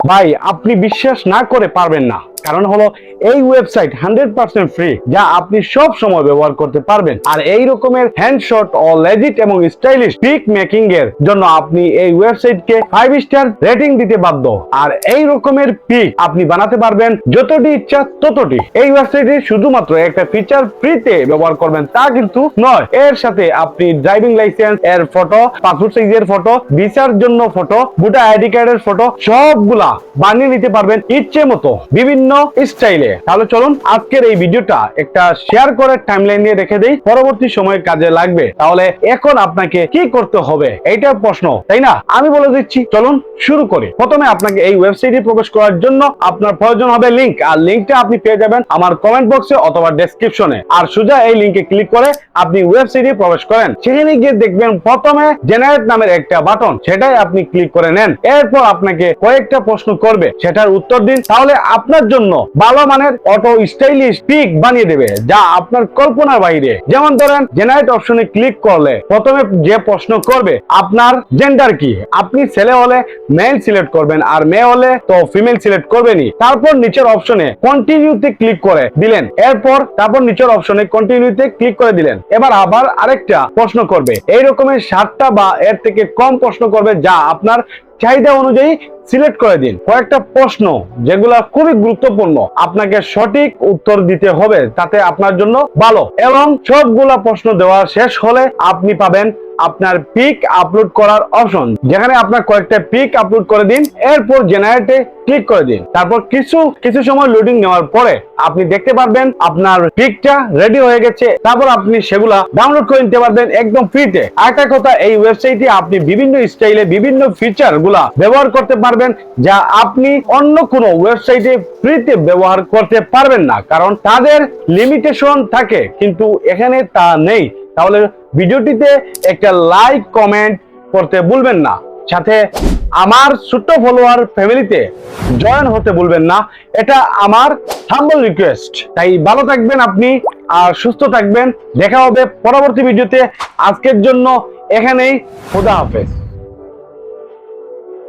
ভাই, আপনি বিশ্বাস না করে পারবেন না। কারণ হলো এই ওয়েবসাইট হান্ড্রেড পার্সেন্ট ফ্রি যা আপনি সব সময় ব্যবহার করতে পারবেন। আর এই রকমের হ্যান্ডশট ও লেজিট এবং স্টাইলিশ পিক মেকিং এর জন্য আপনি এই ওয়েবসাইটকে ফাইভ স্টার রেটিং দিতে বাধ্য। আর এই রকমের পিক আপনি বানাতে পারবেন যতটি ইচ্ছা ততটি। এই ওয়েবসাইটে শুধুমাত্র একটা ফিচার ফ্রিতে ব্যবহার করবেন, তা কিন্তু নয়। এর সাথে আপনি ড্রাইভিং লাইসেন্স এর ফটো পাসপোর্ট সাইজের ফটো ভিসার জন্য ফটো ভোটার আইডি কার্ডের ফটো সবগুলা বানিয়ে নিতে পারবেন ইচ্ছে মতো বিভিন্ন স্টাইলে। তাহলে চলুন আজকের এই ভিডিওটা একটা শেয়ার করে টাইমলাইন নিয়ে রেখে দেই। পরবর্তী সময়ে কাজে লাগবে। তাহলে এখন আপনাকে কি করতে হবে এইটা প্রশ্ন, তাই না? আমি বলে দিচ্ছি, চলুন শুরু করি। প্রথমে আপনাকে এই ওয়েবসাইটে প্রবেশ করার জন্য আপনার প্রয়োজন হবে লিংক আর লিংকটা আপনি পেয়ে যাবেন আমার কমেন্ট বক্সে অথবা ডেসক্রিপশনে আর সোজা এই লিংকে ক্লিক করে আপনি ওয়েবসাইটে প্রবেশ করেন। সেখানে গিয়ে দেখবেন প্রথমে জেনারেট নামের একটা বাটন সেটাই আপনি ক্লিক করে নেন। এরপর আপনাকে কয়েকটা প্রশ্ন করবে, সেটার উত্তর দিন, তাহলে আপনার জন্য ভালো মানের অটো স্টাইলিশ পিক বানিয়ে দেবে, যা আপনার কল্পনার বাইরে। যেমন ধরেন জেনারেট অপশনে ক্লিক করলে প্রথমে যে প্রশ্ন করবে, আপনার জেন্ডার কি? আপনি ছেলে হলে মেল সিলেক্ট করবেন, আর মেয়ে হলে তো ফিমেল সিলেক্ট করবেনই। তারপর নিচের অপশনে কন্টিনিউতে ক্লিক করে দিলেন। এরপর তারপর নিচের অপশনে কন্টিনিউতে ক্লিক করে দিলেন। এবার আবার আরেকটা প্রশ্ন করবে। এই রকমের সাতটা বা এর থেকে কম প্রশ্ন করবে, যা আপনার চাহিদা অনুযায়ী সিলেক্ট করে দিন। কয়েকটা প্রশ্ন যেগুলা খুবই গুরুত্বপূর্ণ। আপনাকে সঠিক উত্তর দিতে হবে, তাতে আপনার জন্য ভালো। এবং সবগুলা প্রশ্ন দেওয়া শেষ হলে আপনি পাবেন আপনার পিক আপলোড করার অপশন যেখানে আপনার কয়েকটা পিক আপলোড করে দিন, এরপর জেনারেটে ক্লিক করে দিন। তারপর কিছু কিছু সময় লোডিং নেওয়ার পরে আপনি দেখতে পারবেন আপনার পিকটা রেডি হয়ে গেছে। তারপর আপনি সেগুলা ডাউনলোড করে নিতে পারবেন একদম ফ্রিতে আরেকটা কথা, এই ওয়েবসাইটে আপনি বিভিন্ন স্টাইলে বিভিন্ন ফিচারগুলা ব্যবহার করতে পারবেন, যা আপনি অন্য কোনো ওয়েবসাইটে ফ্রিতে ব্যবহার করতে পারবেন না। কারণ তাদের লিমিটেশন থাকে, কিন্তু এখানে তা নেই। তাহলে ভিডিওটিতে একটা লাইক কমেন্ট করতে ভুলবেন না। সাথে আমার ছোট্ট ফলোয়ার ফ্যামিলিতে জয়েন হতে ভুলবেন না। এটা আমার হাম্বল রিকোয়েস্ট তাই ভালো থাকবেন আপনি আর সুস্থ থাকবেন। দেখা হবে পরবর্তী ভিডিওতে। আজকের জন্য এখানেই, খোদা হাফেজ।